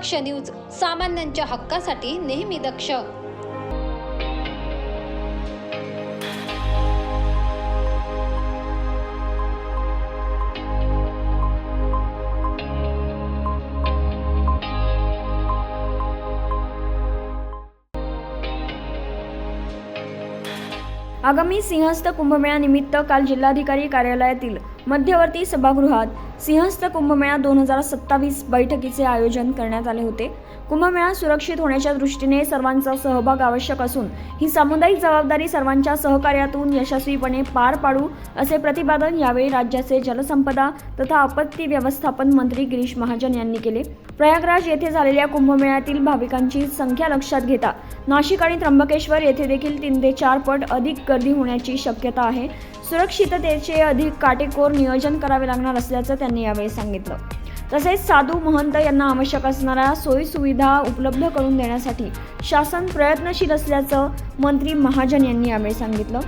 दक्ष news सामान्यांच्या हक्कासाठी नेहमी दक्ष. आगामी सिंहस्थ कुंभमेळ्यानिमित्त काल जिल्हाधिकारी कार्यालयातील मध्यवर्ती सभागृहात सिंहस्थ कुंभमेळा दोन हजार सत्तावीस बैठकीचे आयोजन करण्यात आले होते. कुंभमेळा सुरक्षित होण्याच्या दृष्टीने सर्वांचा सहभाग आवश्यक असून ही सामुदायिक जबाबदारी सर्वांच्या सहकार्यातून यशस्वीपणे पार पाडू असे प्रतिपादन यावेळी राज्याचे जलसंपदा तथा आपत्ती व्यवस्थापन मंत्री गिरीश महाजन यांनी केले. प्रयागराज येथे झालेल्या कुंभमेळ्यातील भाविकांची संख्या लक्षात घेता नाशिक आणि त्र्यंबकेश्वर येथे देखील तीन ते चार पट अधिक गर्दी होण्याची शक्यता आहे. सुरक्षिततेचे अधिक काटेकोर नियोजन करावे लागणार असल्याचं त्यांनी यावेळी सांगितलं. तसेच साधू महंत यांना आवश्यक असणाऱ्या सोयीसुविधा उपलब्ध करून देण्यासाठी शासन प्रयत्नशील असल्याचं मंत्री महाजन यांनी यावेळी सांगितलं.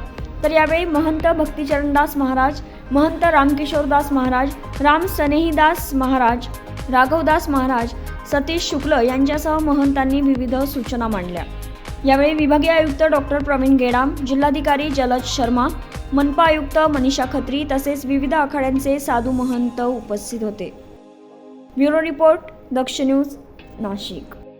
तर यावेळी महंत भक्तिचरणदास महाराज महंत रामकिशोरदास महाराज राम सनेहीदास महाराज राघवदास महाराज सतीश शुक्ल यांच्यासह महंतांनी विविध सूचना मांडल्या. यावेळी विभागीय आयुक्त डॉक्टर प्रवीण गेडाम जिल्हाधिकारी जलज शर्मा मनपा आयुक्त मनीषा खत्री तसेच विविध आखाड्यांचे साधू महंत उपस्थित होते. Bureau report Daksh news Nashik.